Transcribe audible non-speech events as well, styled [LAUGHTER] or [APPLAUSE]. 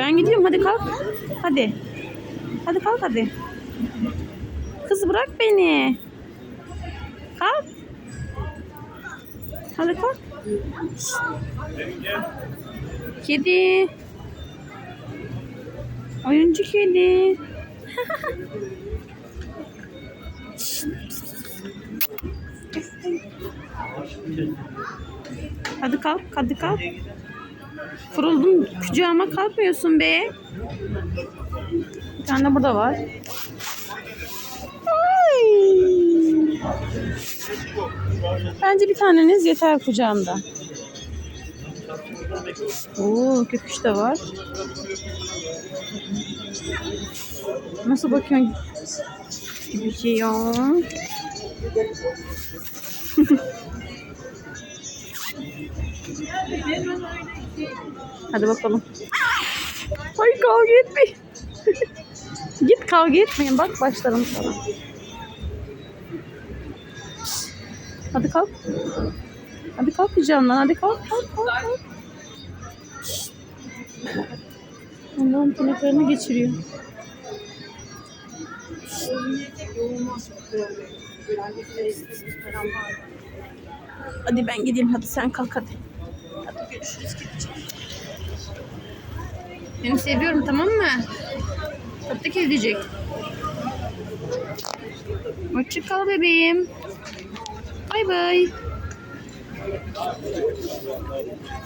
Ben gidiyorum hadi kalk. Hadi. Hadi kalk hadi. Kız bırak beni. Kalk. Hadi kalk. Kedi. Oyuncu kedi. Hadi kalk, hadi kalk. Kuruldum kucağıma kalkmıyorsun be. Bir tane de burada var. Ay. Bence bir taneniz yeter kucağımda. Oo, köpüş de var. Nasıl bakıyorsun? Gibi şey ya. [LAUGHS] Hadi bakalım. Ay kavga etmeyin. [LAUGHS] Git kavga etmeyin. Bak başlarım sana. Hadi kalk. Hadi kalk kucağımdan. Hadi kalk kalk kalk. kalk. Allah'ım tırnaklarını geçiriyor. Hadi ben gideyim. Hadi sen kalk hadi. Hadi görüşürüz. gideceğim. Seni seviyorum tamam mı? Çok da diyecek. Hoşça kal bebeğim. Bay bay.